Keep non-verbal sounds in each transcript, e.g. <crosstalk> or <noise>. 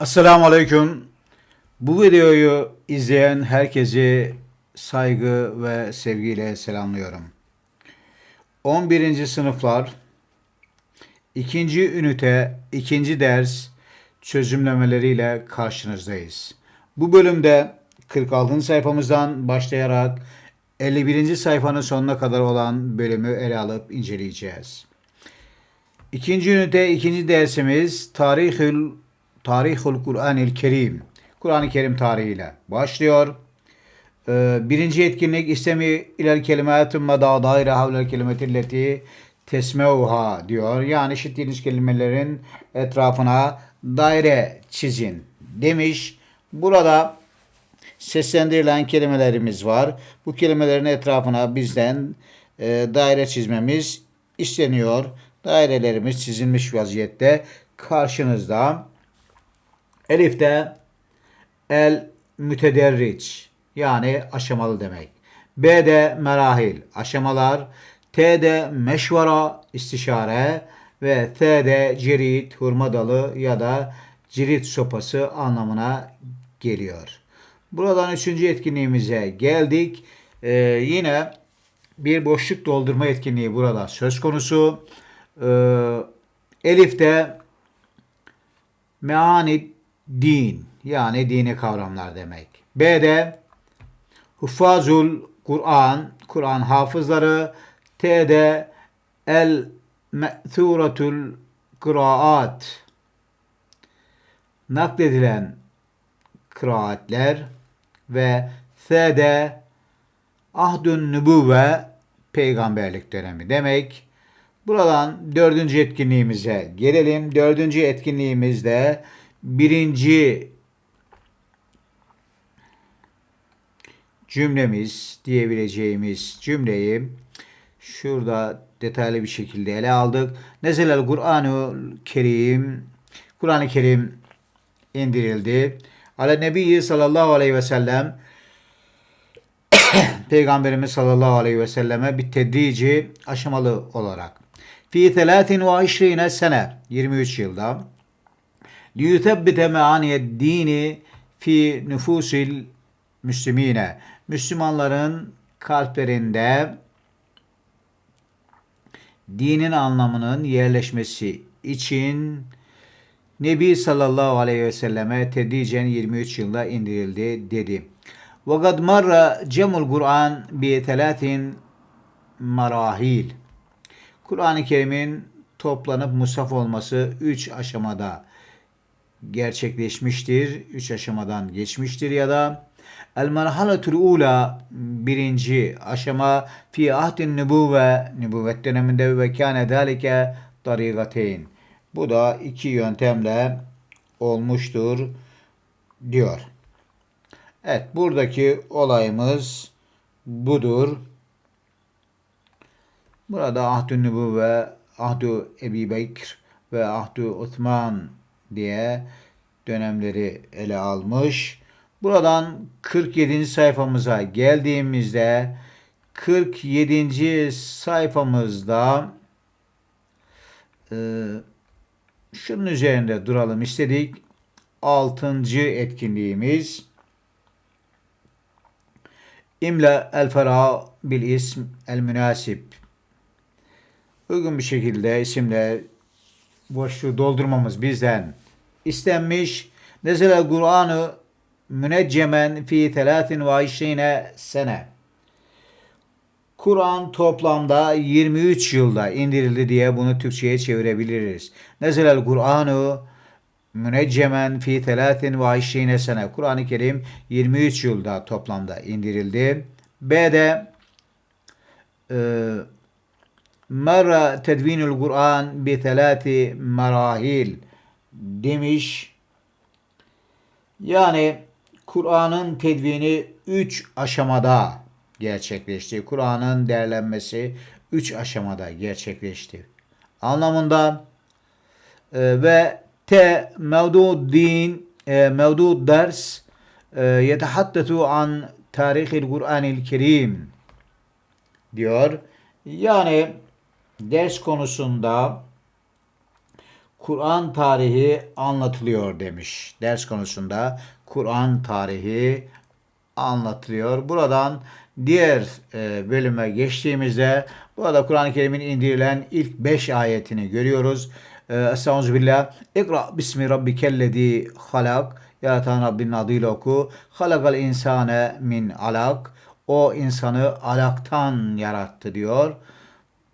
Esselamu Aleyküm. Bu videoyu izleyen herkesi saygı ve sevgiyle selamlıyorum. 11. sınıflar 2. ünite 2. ders çözümlemeleriyle karşınızdayız. Bu bölümde 46. sayfamızdan başlayarak 51. sayfanın sonuna kadar olan bölümü ele alıp inceleyeceğiz. İkinci ünite, ikinci dersimiz Tarihül Tarihul Kur'an-ı Kerim. Kur'an-ı Kerim tarihiyle başlıyor. Ee, birinci etkinlik İstemi ilel kelimatun mada daire havlel kelimetilleti tesmeuha diyor. Yani işittiğiniz kelimelerin etrafına daire çizin demiş. Burada seslendirilen kelimelerimiz var. Bu kelimelerin etrafına bizden e, daire çizmemiz isteniyor. Dairelerimiz çizilmiş vaziyette karşınızda. Elif'te el mütederriç yani aşamalı demek. B'de merahil aşamalar. T'de meşvara istişare ve T'de cirit hurma dalı ya da cirit sopası anlamına geliyor. Buradan üçüncü etkinliğimize geldik. Ee, yine bir boşluk doldurma etkinliği burada söz konusu. Ee, Elif'te meani din yani dini kavramlar demek. B'de Huffazul Kur'an, Kur'an hafızları. T'de El Me'thuratul Kıraat, nakledilen kıraatler ve S'de Ahdün Nübüvve peygamberlik dönemi demek. Buradan dördüncü etkinliğimize gelelim. Dördüncü etkinliğimizde birinci cümlemiz diyebileceğimiz cümleyi şurada detaylı bir şekilde ele aldık. Nezelel Kur'an-ı Kerim Kur'an-ı Kerim indirildi. Ale Nebi sallallahu aleyhi ve sellem <coughs> Peygamberimiz sallallahu aleyhi ve selleme bir tedrici aşamalı olarak fi 23 sene 23 yılda liyutebbite meaniyed dini fi nüfusil müslimine Müslümanların kalplerinde dinin anlamının yerleşmesi için Nebi sallallahu aleyhi ve selleme tedricen 23 yılda indirildi dedi. وَقَدْ مَرَّ جَمُ الْقُرْآنِ بِثَلَاثٍ marahil. Kur'an-ı Kerim'in toplanıp musaf olması üç aşamada gerçekleşmiştir. Üç aşamadan geçmiştir ya da El merhaletul ula birinci aşama fi ahdin nübüvve nübüvvet döneminde ve kâne dâlike tarigateyn. Bu da iki yöntemle olmuştur diyor. Evet buradaki olayımız budur. Burada ahdü nübüvve, ahdü Ebi Bekir ve ahdü Osman diye dönemleri ele almış. Buradan 47. sayfamıza geldiğimizde 47. sayfamızda e, şunun üzerinde duralım istedik. 6. etkinliğimiz İmla el fera bil ism el münasip. Uygun bir şekilde isimle boşluğu doldurmamız bizden istenmiş. Nezele Kur'an'ı müneccemen fi 23 sene. Kur'an toplamda 23 yılda indirildi diye bunu Türkçe'ye çevirebiliriz. Nezelel Kur'an'ı müneccemen fi 23 sene. Kur'an-ı Kerim 23 yılda toplamda indirildi. B'de e, Mara tedvinul Kur'an bi telati marahil demiş. Yani Kur'an'ın tedvini 3 aşamada gerçekleşti. Kur'an'ın değerlenmesi 3 aşamada gerçekleşti. Anlamında e, ve te mevdu din e, mevdu ders e, yetehaddetu an tarihil Kur'anil Kerim diyor. Yani ders konusunda Kur'an tarihi anlatılıyor demiş. Ders konusunda Kur'an tarihi anlatılıyor. Buradan diğer e, bölüme geçtiğimizde burada Kur'an-ı Kerim'in indirilen ilk 5 ayetini görüyoruz. E, Estağfirullah. İkra bismi rabbikellezi halak. Yaratan Rabbinin adıyla oku. Halakal insane min alak. O insanı alaktan yarattı diyor.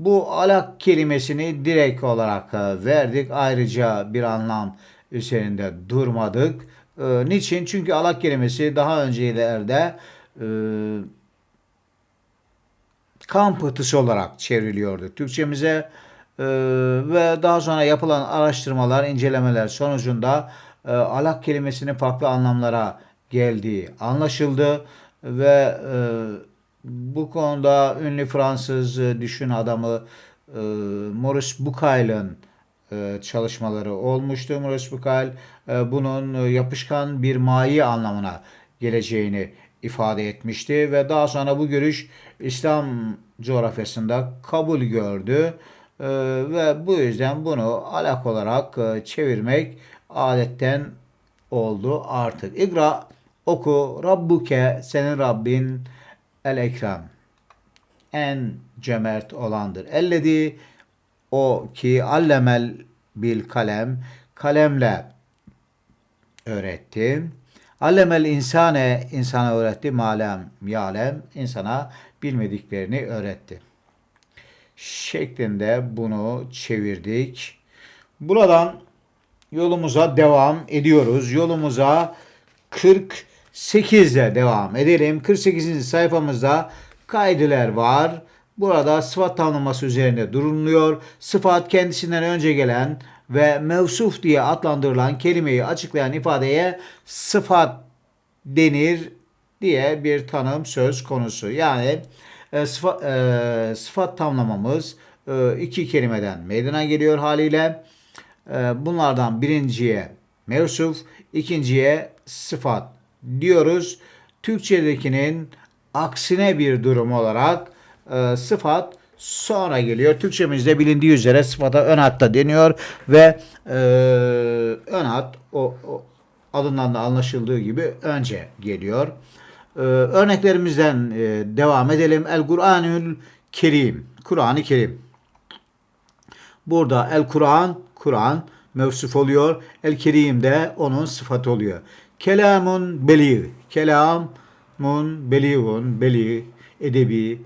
Bu alak kelimesini direkt olarak e, verdik. Ayrıca bir anlam üzerinde durmadık. E, niçin? Çünkü alak kelimesi daha öncelerde e, kan pıhtısı olarak çevriliyordu Türkçemize. Ve daha sonra yapılan araştırmalar, incelemeler sonucunda alak kelimesinin farklı anlamlara geldiği anlaşıldı ve e, bu konuda ünlü Fransız e, düşün adamı e, Maurice Bucaille'ın e, çalışmaları olmuştu. Maurice Bucaille bunun yapışkan bir mayi anlamına geleceğini ifade etmişti ve daha sonra bu görüş İslam coğrafyasında kabul gördü ve bu yüzden bunu alak olarak çevirmek adetten oldu artık. İkra oku Rabbuke senin Rabbin el ekrem en cömert olandır. Elledi o ki allemel bil kalem kalemle öğretti. Allemel insane insana öğretti. Malem yalem insana bilmediklerini öğretti. Şeklinde bunu çevirdik. Buradan yolumuza devam ediyoruz. Yolumuza 48'de devam edelim. 48. sayfamızda kaydeler var. Burada sıfat tanımlaması üzerinde duruluyor. Sıfat kendisinden önce gelen ve mevsuf diye adlandırılan kelimeyi açıklayan ifadeye sıfat denir diye bir tanım söz konusu. Yani e, sıfat, e, sıfat tamlamamız e, iki kelimeden meydana geliyor haliyle. E, bunlardan birinciye mevsuf, ikinciye sıfat diyoruz. Türkçedekinin aksine bir durum olarak e, sıfat sonra geliyor. Türkçemizde bilindiği üzere sıfata ön hatta deniyor ve e, ön hat o, o adından da anlaşıldığı gibi önce geliyor. E, örneklerimizden e, devam edelim. El Kur'anül Kerim. Kur'an-ı Kerim. Burada El Kur'an, Kur'an mevsuf oluyor. El Kerim de onun sıfatı oluyor. Kelamun beli. Kelamun beliğun, beli, edebi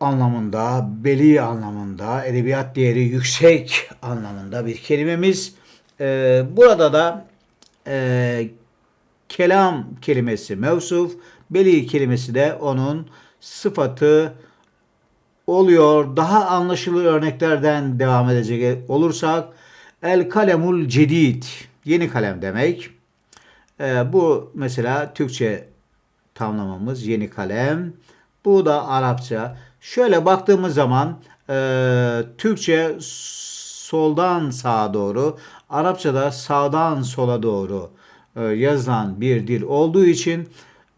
anlamında, beli anlamında, edebiyat değeri yüksek anlamında bir kelimemiz. Ee, burada da e, kelam kelimesi mevsuf, beli kelimesi de onun sıfatı oluyor. Daha anlaşılır örneklerden devam edecek olursak el kalemul cedid yeni kalem demek. Ee, bu mesela Türkçe tamlamamız yeni kalem. Bu da Arapça. Şöyle baktığımız zaman e, Türkçe soldan sağa doğru, Arapçada sağdan sola doğru e, yazılan bir dil olduğu için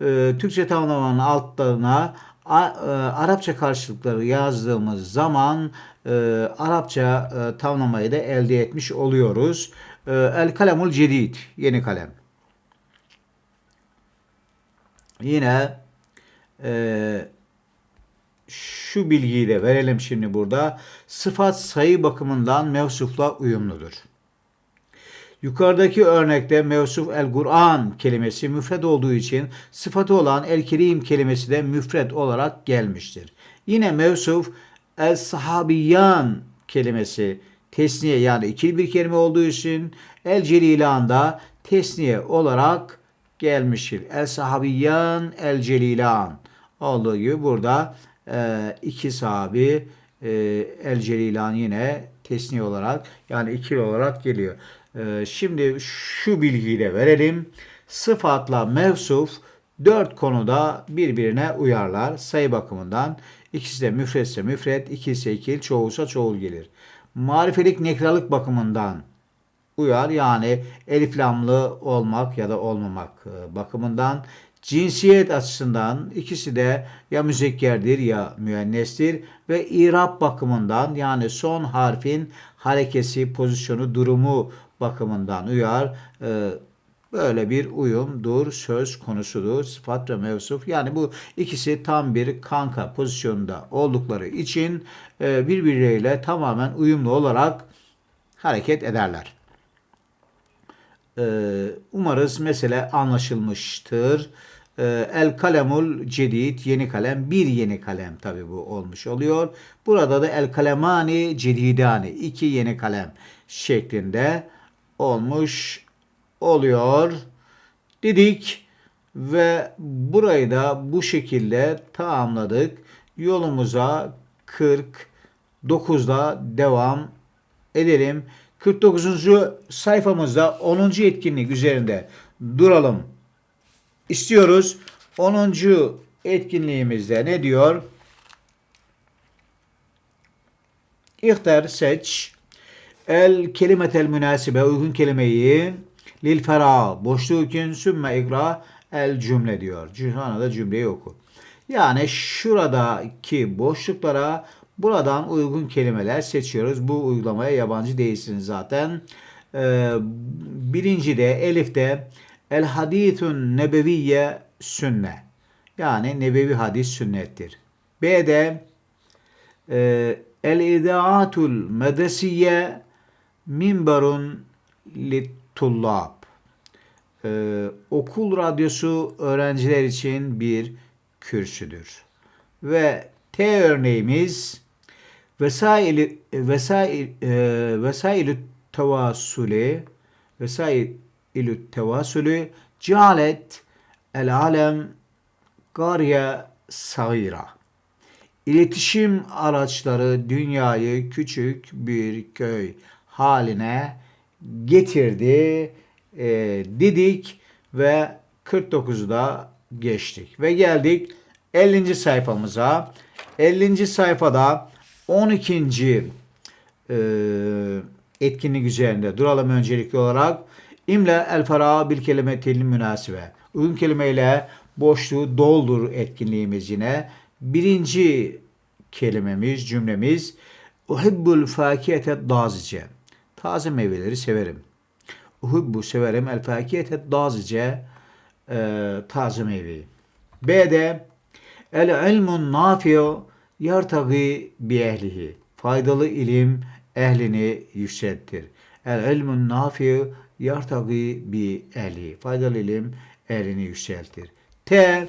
e, Türkçe tamlamanın altlarına a, e, Arapça karşılıkları yazdığımız zaman e, Arapça e, tamlamayı da elde etmiş oluyoruz. E, El kalemul cedid, yeni kalem. Yine e, şu bilgiyi de verelim şimdi burada. Sıfat sayı bakımından mevsufla uyumludur. Yukarıdaki örnekte mevsuf el Kur'an kelimesi müfred olduğu için sıfatı olan el kerim kelimesi de müfred olarak gelmiştir. Yine mevsuf el sahabiyan kelimesi tesniye yani ikili bir kelime olduğu için el celilan da tesniye olarak gelmiştir. El sahabiyan el celilan olduğu gibi burada e, iki sahabi e, el celilan yine tesni olarak yani ikili olarak geliyor. E, şimdi şu bilgiyi de verelim. Sıfatla mevsuf dört konuda birbirine uyarlar sayı bakımından. İkisi de müfretse müfret, ikisi ikil, çoğulsa çoğul gelir. Marifelik nekralık bakımından uyar yani eliflamlı olmak ya da olmamak e, bakımından Cinsiyet açısından ikisi de ya müzekkerdir ya müennestir ve irab bakımından yani son harfin harekesi, pozisyonu, durumu bakımından uyar. Ee, böyle bir uyumdur, söz konusudur, sıfat ve mevsuf. Yani bu ikisi tam bir kanka pozisyonunda oldukları için e, birbirleriyle tamamen uyumlu olarak hareket ederler. Ee, umarız mesele anlaşılmıştır. Ee, El kalemul cedid yeni kalem bir yeni kalem tabi bu olmuş oluyor. Burada da el kalemani cedidani iki yeni kalem şeklinde olmuş oluyor dedik ve burayı da bu şekilde tamamladık. Yolumuza 49'da devam edelim. 49. sayfamızda 10. etkinlik üzerinde duralım istiyoruz. 10. etkinliğimizde ne diyor? İhtar seç el kelimetel münasibe uygun kelimeyi lil fera boşluğu için sümme ikra el cümle diyor. Sonra da cümleyi oku. Yani şuradaki boşluklara buradan uygun kelimeler seçiyoruz. Bu uygulamaya yabancı değilsiniz zaten. Ee, birinci de Elif'te El hadithun nebeviyye sünne. Yani nebevi hadis sünnettir. B'de e, el idaatul medresiye minberun littullab. E, okul radyosu öğrenciler için bir kürsüdür. Ve T örneğimiz vesaili vesail e, vesailü tevasuli vesail ilü tevasülü cealet el alem gariye sagira. İletişim araçları dünyayı küçük bir köy haline getirdi e, dedik ve 49'da geçtik. Ve geldik 50. sayfamıza. 50. sayfada 12. E, etkinlik üzerinde duralım öncelikli olarak. İmle el fera bil kelimetil münasibe. Uygun kelimeyle boşluğu doldur etkinliğimiz yine. Birinci kelimemiz, cümlemiz Uhibbul fakiyete dazice. Taze meyveleri severim. Uhibbu severim. El fakiyete dazice e, taze meyveyi. B'de El ilmun nafiyo yartagi bi ehlihi. Faydalı ilim ehlini yükseltir. El ilmun nafiyo yartagi bi ehli. Faydalı ilim ehlini yükseltir. T.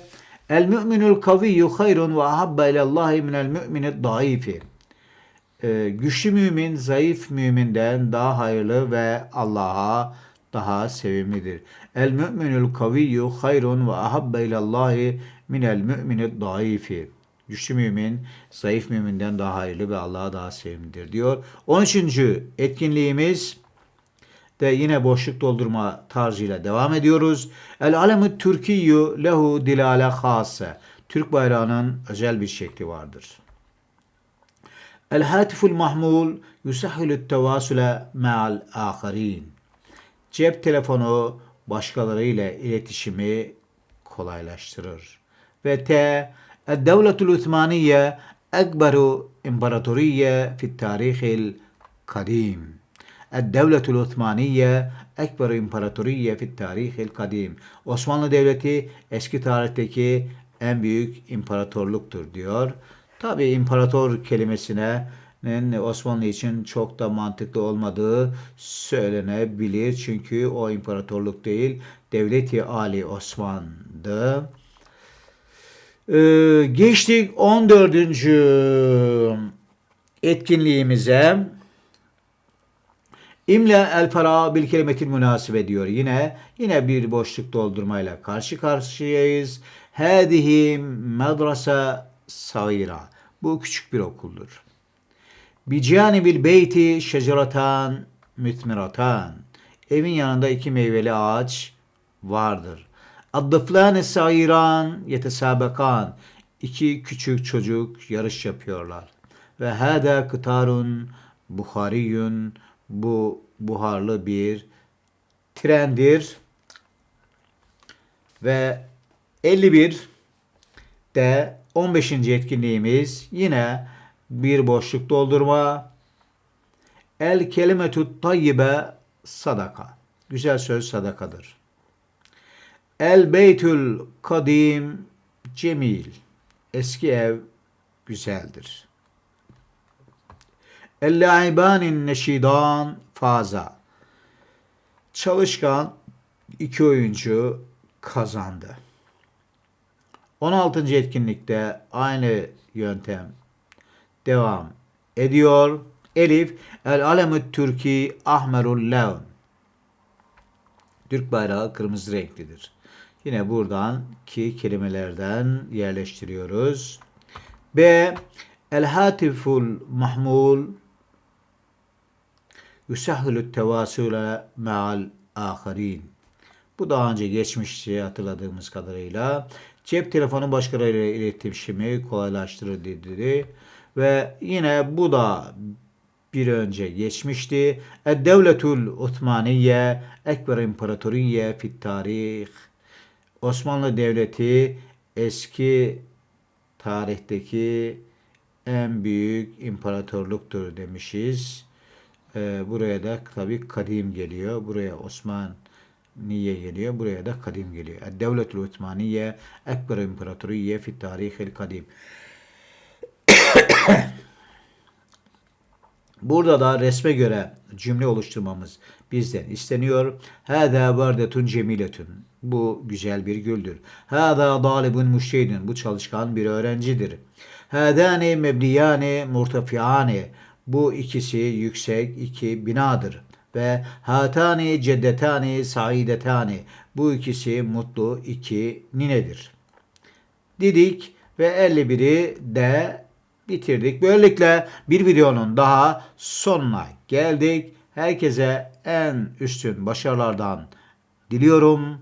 El müminul kaviyyü hayrun ve ahabbe ilallahi minel mümini daifi. Ee, güçlü mümin zayıf müminden daha hayırlı ve Allah'a daha sevimlidir. El müminul kaviyyü hayrun ve ahabbe ilallahi minel mümini daifi. Güçlü mümin zayıf müminden daha hayırlı ve Allah'a daha sevimlidir diyor. 13. etkinliğimiz de yine boşluk doldurma tarzıyla devam ediyoruz. El alemü türkiyyü lehu dilale khase. Türk bayrağının özel bir şekli vardır. El hatiful mahmul yusahhilü tevasüle me'al aharin. Cep telefonu başkalarıyla iletişimi kolaylaştırır. Ve T. Devletul Osmaniye ekberu imparatoriye fit tarihil kadim. El-Devletul Osmaniye ekber imparatoriye fit tarihil kadim. Osmanlı Devleti eski tarihteki en büyük imparatorluktur diyor. Tabi imparator kelimesine Osmanlı için çok da mantıklı olmadığı söylenebilir. Çünkü o imparatorluk değil, Devleti Ali Osman'dı. Ee, geçtik 14. etkinliğimize. İmle el fera bil kelimetil münasibe diyor. Yine yine bir boşluk doldurmayla karşı karşıyayız. Hadihi madrasa sayira. Bu küçük bir okuldur. Bicani bil beyti şeceratan mütmiratan. Evin yanında iki meyveli ağaç vardır. Addıflâne sayiran yetesabekan. İki küçük çocuk yarış yapıyorlar. Ve hâdâ kıtarun buhariyun bu buharlı bir trendir ve 51 de 15. etkinliğimiz yine bir boşluk doldurma. El kelimetü tayyibe sadaka. Güzel söz sadakadır. El beytül kadim cemil. Eski ev güzeldir. El laibanin neşidan faza. Çalışkan iki oyuncu kazandı. 16. etkinlikte aynı yöntem devam ediyor. Elif El alemü Türki ahmerul levn. Türk bayrağı kırmızı renklidir. Yine buradan ki kelimelerden yerleştiriyoruz. B. El hatiful mahmul yusahhilü tevasule me'al aharin. Bu daha önce geçmişti hatırladığımız kadarıyla. Cep telefonu başkalarıyla iletişimi kolaylaştırır dedi. Ve yine bu da bir önce geçmişti. Devletul Osmaniye Ekber İmparatoriye fit tarih. Osmanlı Devleti eski tarihteki en büyük imparatorluktur demişiz. Ee, buraya da tabii kadim geliyor. Buraya Osman niye geliyor? Buraya da kadim geliyor. Devletul Osmaniye Ekber İmparatoriye fit tarihil kadim. <coughs> Burada da resme göre cümle oluşturmamız bizden isteniyor. Hâzâ vardetun cemiletun. Bu güzel bir güldür. Hâzâ dalibun müşteydun. Bu çalışkan bir öğrencidir. Hâdâni mebniyâni murtafiâni. Bu ikisi yüksek iki binadır. Ve hatani ceddetani saidetani. Bu ikisi mutlu iki ninedir. Didik ve 51'i de bitirdik. Böylelikle bir videonun daha sonuna geldik. Herkese en üstün başarılardan diliyorum.